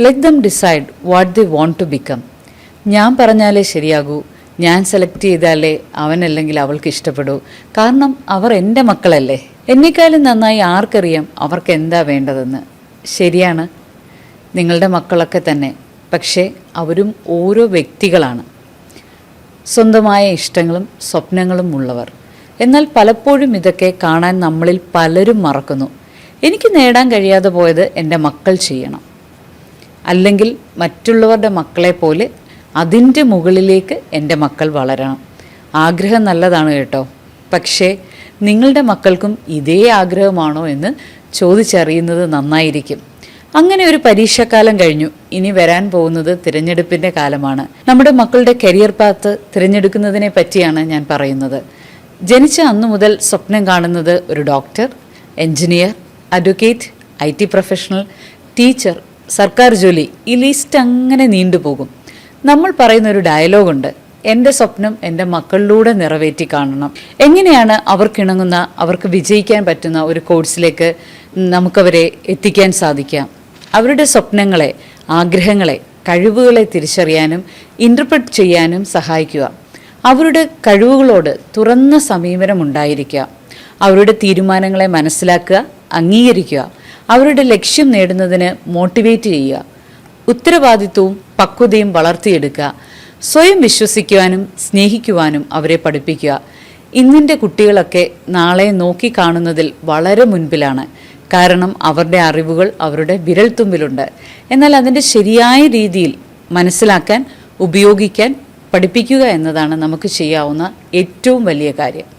Let them decide what they want to become ഞാൻ പറഞ്ഞാലേ ശരിയാകൂ. ഞാൻ സെലക്ട് ചെയ്താലേ അവനല്ലെങ്കിൽ അവൾക്ക് ഇഷ്ടപ്പെടൂ. കാരണം അവർ എന്റെ മക്കളല്ലേ. എന്നെക്കാളും നന്നായി ആർക്കറിയാം അവർക്ക് എന്താ വേണ്ടതെന്ന്. ശരിയാണ്. നിങ്ങളുടെ മക്കളൊക്കെ തന്നെ. പക്ഷേ അവരും ഓരോ വ്യക്തികളാണ്. സ്വന്തമായ ഇഷ്ടങ്ങളും സ്വപ്നങ്ങളും ഉള്ളവർ. എന്നാൽ പലപ്പോഴും ഇതൊക്കെ കാണാൻ നമ്മളിൽ പലരും മറക്കുന്നു. എനിക്ക് നേടാൻ കഴിയാതെ പോയത് എന്റെ മക്കൾ ചെയ്യണം. അല്ലെങ്കിൽ മറ്റുള്ളവരുടെ മക്കളെ പോലെ അതിന്റെ മുകളിലേക്ക് എന്റെ മക്കൾ വളരണം. ആഗ്രഹം നല്ലതാണ് കേട്ടോ. പക്ഷേ നിങ്ങളുടെ മക്കൾക്കും ഇതേ ആഗ്രഹമാണോ എന്ന് ചോദിച്ചറിയുന്നത് നന്നായിരിക്കും. അങ്ങനെ ഒരു പരീക്ഷാക്കാലം കഴിഞ്ഞു. ഇനി വരാൻ പോകുന്നത് തിരഞ്ഞെടുപ്പിന്റെ കാലമാണ്. നമ്മുടെ മക്കളുടെ കരിയർ പാത്ത് തിരഞ്ഞെടുക്കുന്നതിനെ പറ്റിയാണ് ഞാൻ പറയുന്നത്. ജനിച്ച അന്നു മുതൽ സ്വപ്നം കാണുന്നത് ഒരു doctor engineer advocate I T professional teacher സർക്കാർ ജോലി ഈ ലിസ്റ്റ് അങ്ങനെ നീണ്ടുപോകും നമ്മൾ പറയുന്ന ഒരു ഡയലോഗുണ്ട് എന്റെ സ്വപ്നം എന്റെ മക്കളിലൂടെ നിറവേറ്റി കാണണം. എങ്ങനെയാണ് അവർക്കിണങ്ങുന്ന അവർക്ക് വിജയിക്കാൻ പറ്റുന്ന ഒരു കോഴ്സിലേക്ക് നമുക്കവരെ എത്തിക്കാൻ സാധിക്കാം അവരുടെ സ്വപ്നങ്ങളെ ആഗ്രഹങ്ങളെ കഴിവുകളെ തിരിച്ചറിയാനും ഇന്റർപ്രറ്റ് ചെയ്യാനും സഹായിക്കുക. അവരുടെ കഴിവുകളോട് തുറന്ന സമീപനം ഉണ്ടായിരിക്കുക അവരുടെ തീരുമാനങ്ങളെ മനസ്സിലാക്കുക അംഗീകരിക്കുക. അവരുടെ ലക്ഷ്യം നേടുന്നതിന് മോട്ടിവേറ്റ് ചെയ്യുക. ഉത്തരവാദിത്വവും പക്വതയും വളർത്തിയെടുക്കുക. സ്വയം വിശ്വസിക്കുവാനും സ്നേഹിക്കുവാനും അവരെ പഠിപ്പിക്കുക. ഇന്നിന്റെ കുട്ടികളൊക്കെ നാളെ നോക്കിക്കാണുന്നതിൽ വളരെ മുൻപിലാണ്. കാരണം അവരുടെ അറിവുകൾ അവരുടെ വിരൽത്തുമ്പിലുണ്ട്. എന്നാൽ അതിന്റെ ശരിയായ രീതിയിൽ മനസ്സിലാക്കാൻ ഉപയോഗിക്കാൻ പഠിപ്പിക്കുക എന്നതാണ് നമുക്ക് ചെയ്യാവുന്ന ഏറ്റവും വലിയ കാര്യം.